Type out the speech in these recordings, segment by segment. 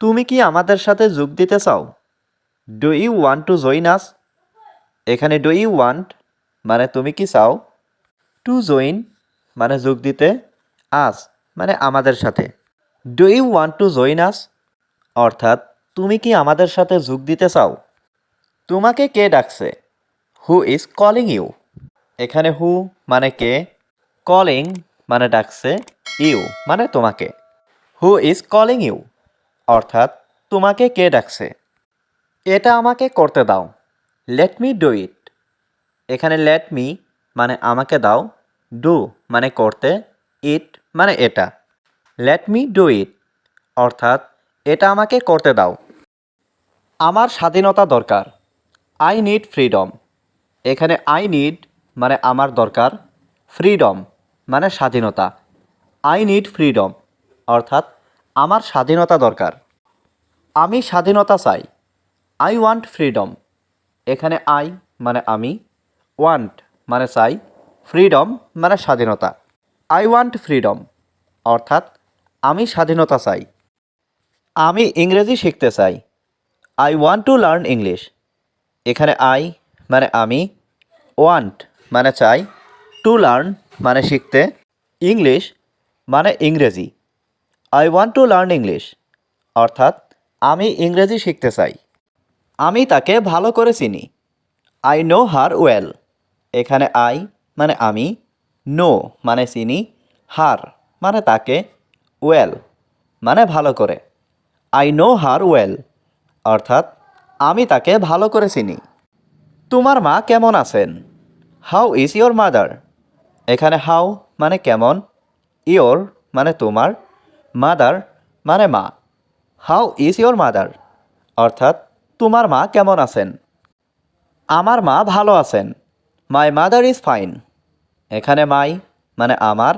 তুমি কি আমাদের সাথে যোগ দিতে চাও? Do you want to join us এখানে ডু ইউ ওয়ান্ট মানে তুমি কি চাও? টু জয়েন মানে যোগ দিতে আস মানে আমাদের সাথে। Do you want to join us অর্থাৎ তুমি কি আমাদের সাথে যোগ দিতে চাও? তোমাকে কে ডাকছে? হু ইজ কলিং ইউ এখানে হু মানে কে? কলিং মানে ডাকছে ইউ মানে তোমাকে। হু ইজ কলিং ইউ অর্থাৎ তোমাকে কে ডাকছে? এটা আমাকে করতে দাও। লেট মি ডু ইট এখানে লেট মি মানে আমাকে দাও। ডু মানে করতে ইট মানে এটা। লেট মি ডু ইট অর্থাৎ এটা আমাকে করতে দাও। আমার স্বাধীনতা দরকার। আই নিড ফ্রিডম এখানে আই নিড মানে আমার দরকার। ফ্রিডম মানে স্বাধীনতা। আই নিড ফ্রিডম অর্থাৎ আমার স্বাধীনতা দরকার। আমি স্বাধীনতা চাই। আই ওয়ান্ট ফ্রিডম এখানে আই মানে আমি ওয়ান্ট মানে চাই ফ্রিডম মানে স্বাধীনতা। আই ওয়ান্ট ফ্রিডম অর্থাৎ, আমি স্বাধীনতা চাই। আমি ইংরেজি শিখতে চাই। I want to learn English এখানে আই মানে আমি ওয়ান্ট মানে চাই টু লার্ন মানে শিখতে। ইংলিশ মানে ইংরেজি। I want to learn English অর্থাৎ, আমি ইংরেজি শিখতে চাই। আমি তাকে ভালো করে চিনি। আই নো হার ওয়েল এখানে আই মানে আমি নো মানে চিনি হার মানে তাকে ওয়েল মানে ভালো করে। আই নো হার ওয়েল অর্থাৎ, আমি তাকে ভালো করে চিনি। তোমার মা কেমন আছেন? হাউ ইজ ইয়োর মাদার এখানে হাউ মানে কেমন ইয়োর মানে তোমার মাদার মানে মা। হাউ ইজ ইয়োর মাদার অর্থাৎ, তোমার মা কেমন আছেন? আমার মা ভালো আছেন। মাই মাদার ইজ ফাইন এখানে মাই মানে আমার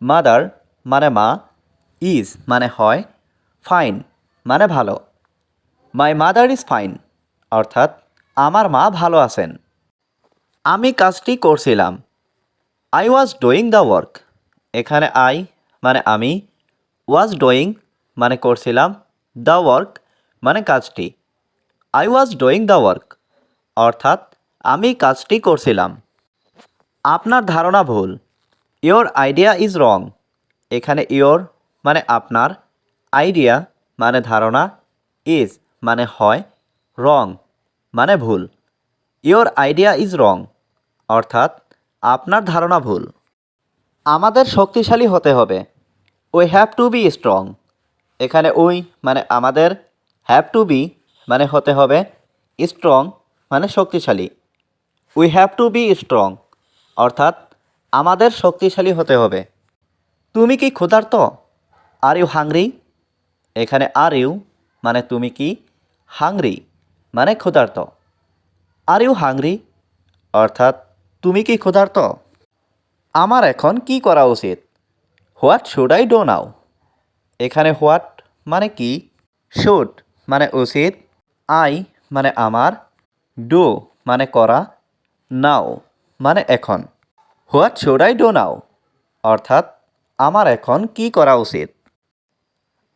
মাদার মানে মা ইজ মানে হয় ফাইন মানে ভালো। মাই মাদার ইজ ফাইন অর্থাৎ, আমার মা ভালো আছেন। আমি কাজটি করছিলাম। I was doing the work এখানে আই মানে আমি ওয়াজ ডোয়িং মানে করছিলাম দ্য ওয়ার্ক মানে কাজটি। I was doing the work অর্থাৎ আমি কাজটি করছিলাম। আপনার ধারণা ভুল। ইয়োর আইডিয়া ইজ রং এখানে ইয়োর মানে আপনার আইডিয়া মানে ধারণা ইজ মানে হয় রং মানে ভুল। ইয়োর আইডিয়া ইজ রং অর্থাৎ আপনার ধারণা ভুল। আমাদের শক্তিশালী হতে হবে। We have to be strong এখানে উই মানে আমাদের হ্যাভ টু বি মানে হতে হবে স্ট্রং মানে শক্তিশালী। We have to be strong অর্থাৎ আমাদের শক্তিশালী হতে হবে। তুমি কি ক্ষুধার্ত? আর ইউ হাংরি এখানে আর ইউ মানে তুমি কি হাংরি মানে ক্ষুধার্ত। আর ইউ হাংরি অর্থাৎ তুমি কি ক্ষুধার্ত? আমার এখন কি করা উচিত? What should I do now? এখানে হোয়াট মানে কি? শুড মানে উচিত। আই মানে আমার। ডু মানে করা। নাও মানে এখন। What should I do now? অর্থাৎ আমার এখন কি করা উচিত?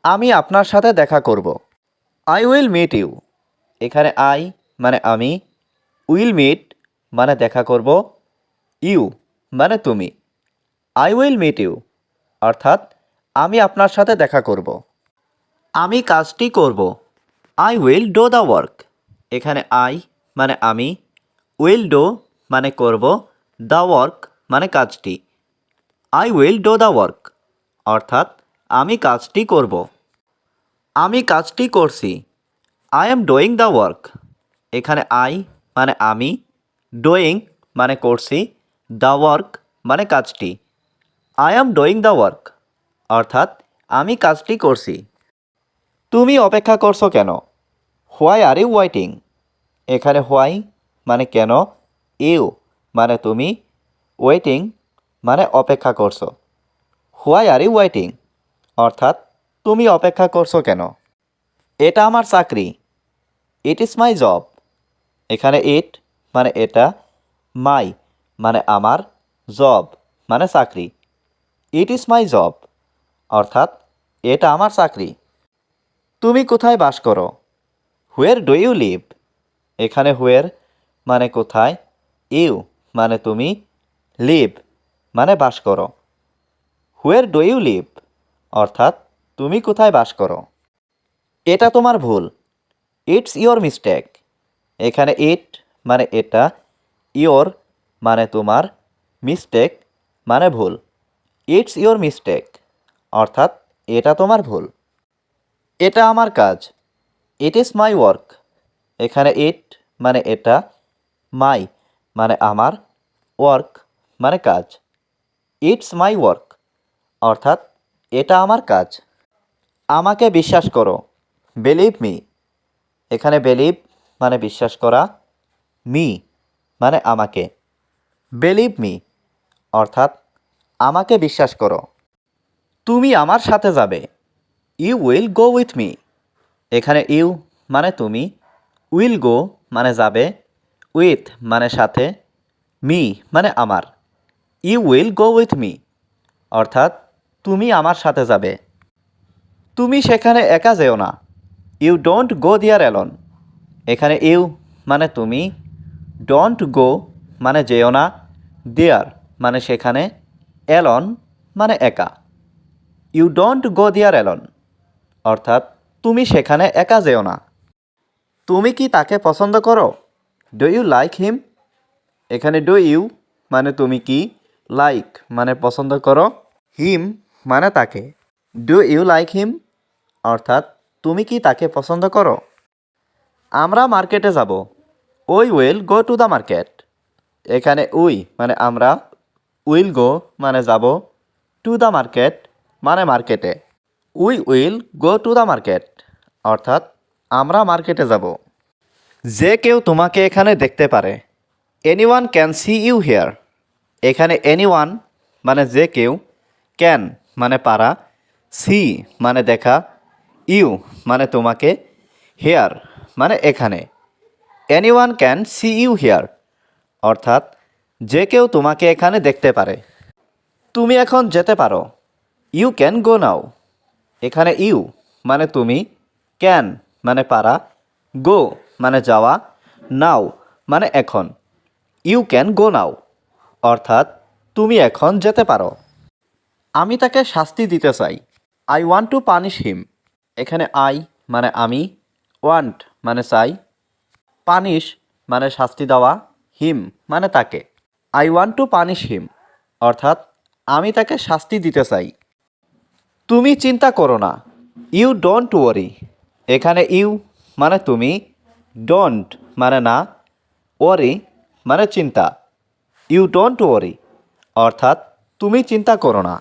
আমি আপনার সাথে দেখা করব। I will meet you. এখানে আই মানে আমি। উইল মিট মানে দেখা করব। ইউ মানে তুমি। I will meet you. অর্থাৎ আমি আপনার সাথে দেখা করব। আমি কাজটি করব। I will do the work এখানে আই মানে আমি উইল ডো মানে করব দ্য ওয়ার্ক মানে কাজটি। I will do the work অর্থাৎ আমি কাজটি করব। আমি কাজটি করছি। I am doing the work এখানে আই মানে আমি ডোয়িং মানে করছি দ্য ওয়ার্ক মানে কাজটি। I am doing the work অর্থাৎ, আমি কাজটি করছি। তুমি অপেক্ষা করছ কেন? হোয়াই আর ইউ ওয়াইটিং এখানে হোয়াই মানে কেন? ইউ মানে তুমি ওয়েটিং মানে অপেক্ষা করছ। হোয়াই আর ইউ ওয়েটিং অর্থাৎ, তুমি অপেক্ষা করছ কেন? এটা আমার চাকরি। ইট ইজ মাই জব এখানে ইট মানে এটা মাই মানে আমার জব মানে চাকরি। ইট ইজ মাই জব অর্থাৎ, এটা আমার চাকরি। তুমি কোথায় বাস করো? হুয়ের ডু ইউ লিভ এখানে হুয়ের মানে কোথায়? ইউ মানে তুমি লিভ মানে বাস করো। হুয়ের ডু ইউ লিভ অর্থাৎ, তুমি কোথায় বাস করো? এটা তোমার ভুল। ইটস ইয়োর মিস্টেক এখানে ইট মানে এটা। ইয়োর মানে তোমার মিস্টেক মানে ভুল। ইটস ইয়োর মিস্টেক, অর্থাৎ এটা তোমার ভুল। এটা আমার কাজ, ইট ইজ মাই ওয়ার্ক। এখানে ইট মানে এটা, মাই মানে আমার, ওয়ার্ক মানে কাজ। ইটস মাই ওয়ার্ক, অর্থাৎ এটা আমার কাজ। আমাকে বিশ্বাস করো, বিলিভ মি। এখানে বিলিভ মানে বিশ্বাস করা, মি মানে আমাকে। বিলিভ মি, অর্থাৎ আমাকে বিশ্বাস করো। তুমি আমার সাথে যাবে। You will go with me এখানে ইউ মানে তুমি উইল গো মানে যাবে উইথ মানে সাথে মি মানে আমার। You will go with me অর্থাৎ তুমি আমার সাথে যাবে। তুমি সেখানে একা যেও না। ইউ ডোন্ট গো দিয়ার অ্যালন এখানে ইউ মানে তুমি ডোন্ট গো মানে যেও না। দেয়ার মানে সেখানে অ্যালন মানে একা। ইউ ডোন্ট গো দিয়ার অ্যালন অর্থাৎ তুমি সেখানে একা যেও না। তুমি কি তাকে পছন্দ করো? ডু ইউ লাইক হিম এখানে ডু ইউ মানে তুমি কি? লাইক মানে পছন্দ করো। হিম মানে তাকে। ডু ইউ লাইক হিম অর্থাৎ তুমি কি তাকে পছন্দ করো? আমরা মার্কেটে যাব। We will go to the market এখানে উই মানে আমরা উইল গো মানে যাব টু দ্য মার্কেট মানে মার্কেটে। We will go to the market, অর্থাৎ আমরা মার্কেটে যাব। যে কেউ তোমাকে এখানে দেখতে পারে anyone can see you here এখানে এনি ওয়ান মানে যে কেউ ক্যান মানে পারা সি মানে দেখা ইউ মানে তোমাকে হেয়ার মানে এখানে। Anyone can see you here অর্থাৎ যে কেউ তোমাকে এখানে দেখতে পারে। তুমি এখন যেতে পারো। You can go now. এখানে ইউ মানে তুমি, ক্যান মানে পারা, গো মানে যাওয়া, নাও মানে এখন। You can go now. অর্থাৎ তুমি এখন যেতে পারো। আমি তাকে শাস্তি দিতে চাই। I want to punish him. এখানে আই মানে আমি, ওয়ান্ট মানে চাই। পানিশ মানে শাস্তি দেওয়া, হিম মানে তাকে। I want to punish him অর্থাৎ, আমি তাকে শাস্তি দিতে চাই। তুমি চিন্তা করো না। ইউ ডোন্ট ওয়ারি এখানে ইউ মানে তুমি ডোন্ট মানে না ওয়ারি মানে চিন্তা। ইউ ডোন্ট ওয়ারি অর্থাৎ, তুমি চিন্তা করো না।